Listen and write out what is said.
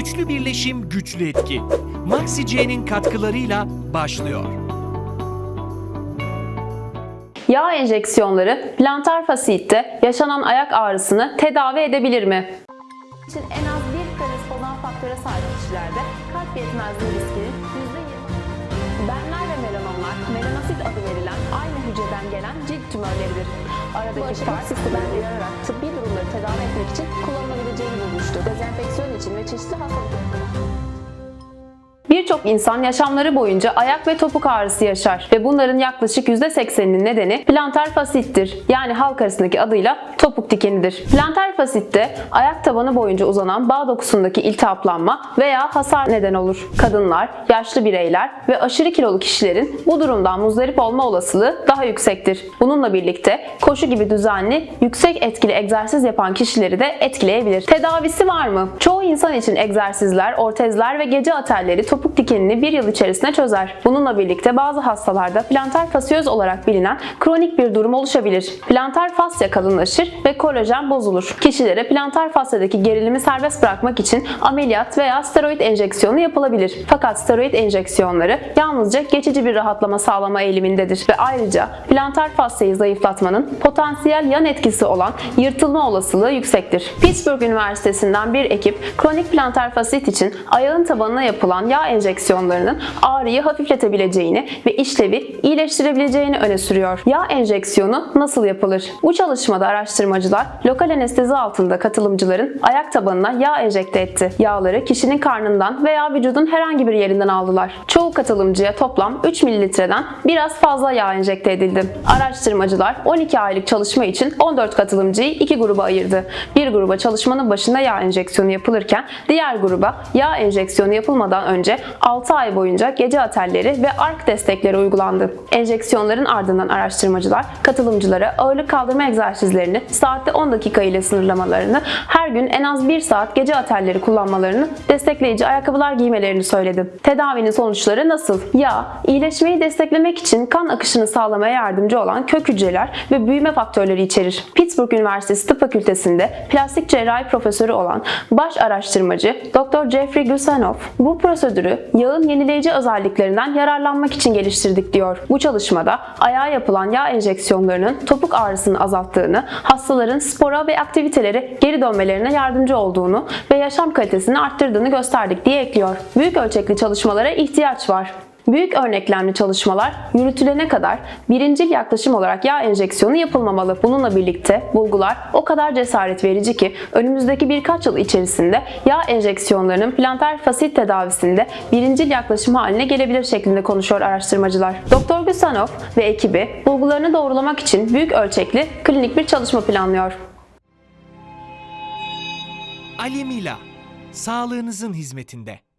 Üçlü birleşim güçlü etki. Maxi C'nin katkılarıyla başlıyor. Yağ enjeksiyonları plantar fasitte yaşanan ayak ağrısını tedavi edebilir mi? için en az bir predispozan faktöre sahip kişilerde kalp yetmezliği riskinin %20 Benler ve melanomlar, melanosit adı verilen aynı hücreden gelen cilt tümörleridir. Aradaki fark sistemden uyararak tıbbi durumları tedavi etmek için kullanılabileceğini bulmuştu. Dezenfeksiyon için ve çeşitli hastalıklar Birçok insan yaşamları boyunca ayak ve topuk ağrısı yaşar ve bunların yaklaşık %80'inin nedeni plantar fasittir. Yani halk arasındaki adıyla topuk dikenidir. Plantar fasitte ayak tabanı boyunca uzanan bağ dokusundaki iltihaplanma veya hasar neden olur. Kadınlar, yaşlı bireyler ve aşırı kilolu kişilerin bu durumdan muzdarip olma olasılığı daha yüksektir. Bununla birlikte koşu gibi düzenli, yüksek etkili egzersiz yapan kişileri de etkileyebilir. Tedavisi var mı? Çoğu insan için egzersizler, ortezler ve gece atelleri topuk dikenini bir yıl içerisinde çözer. Bununla birlikte bazı hastalarda plantar fasiyöz olarak bilinen kronik bir durum oluşabilir. Plantar fasya kalınlaşır ve kolajen bozulur. Kişilere plantar fasyadaki gerilimi serbest bırakmak için ameliyat veya steroid enjeksiyonu yapılabilir. Fakat steroid enjeksiyonları yalnızca geçici bir rahatlama sağlama eğilimindedir ve ayrıca plantar fasyayı zayıflatmanın potansiyel yan etkisi olan yırtılma olasılığı yüksektir. Pittsburgh Üniversitesi'nden bir ekip kronik plantar fasit için ayağın tabanına yapılan yağ enjeksiyonlarının ağrıyı hafifletebileceğini ve işlevi iyileştirebileceğini öne sürüyor. Yağ enjeksiyonu nasıl yapılır? Bu çalışmada araştırmacılar lokal anestezi altında katılımcıların ayak tabanına yağ enjekte etti. Yağları kişinin karnından veya vücudun herhangi bir yerinden aldılar. Çoğu katılımcıya toplam 3 mililitreden biraz fazla yağ enjekte edildi. Araştırmacılar 12 aylık çalışma için 14 katılımcıyı iki gruba ayırdı. Bir gruba çalışmanın başında yağ enjeksiyonu yapılırken diğer gruba yağ enjeksiyonu yapılmadan önce 6 ay boyunca gece atelleri ve ark destekleri uygulandı. Enjeksiyonların ardından araştırmacılar katılımcılara ağırlık kaldırma egzersizlerini saatte 10 dakika ile sınırlamalarını, her gün en az 1 saat gece atelleri kullanmalarını, destekleyici ayakkabılar giymelerini söyledi. Tedavinin sonuçları nasıl? Yağ, iyileşmeyi desteklemek için kan akışını sağlamaya yardımcı olan kök hücreler ve büyüme faktörleri içerir. Pittsburgh Üniversitesi Tıp Fakültesi'nde plastik cerrahi profesörü olan baş araştırmacı Dr. Jeffrey Gusanoff bu prosedürü yağın yenileyici özelliklerinden yararlanmak için geliştirdik diyor. Bu çalışmada ayağa yapılan yağ enjeksiyonlarının topuk ağrısını azalttığını, hastaların spora ve aktivitelere geri dönmelerine yardımcı olduğunu ve yaşam kalitesini arttırdığını gösterdik diye ekliyor. Büyük ölçekli çalışmalara ihtiyaç var. Büyük örneklemli çalışmalar yürütülene kadar birincil yaklaşım olarak yağ enjeksiyonu yapılmamalı. Bununla birlikte bulgular o kadar cesaret verici ki önümüzdeki birkaç yıl içerisinde yağ enjeksiyonlarının plantar fasit tedavisinde birincil yaklaşım haline gelebilir şeklinde konuşuyor araştırmacılar. Dr. Gusanov ve ekibi bulgularını doğrulamak için büyük ölçekli klinik bir çalışma planlıyor. Alemila, sağlığınızın hizmetinde.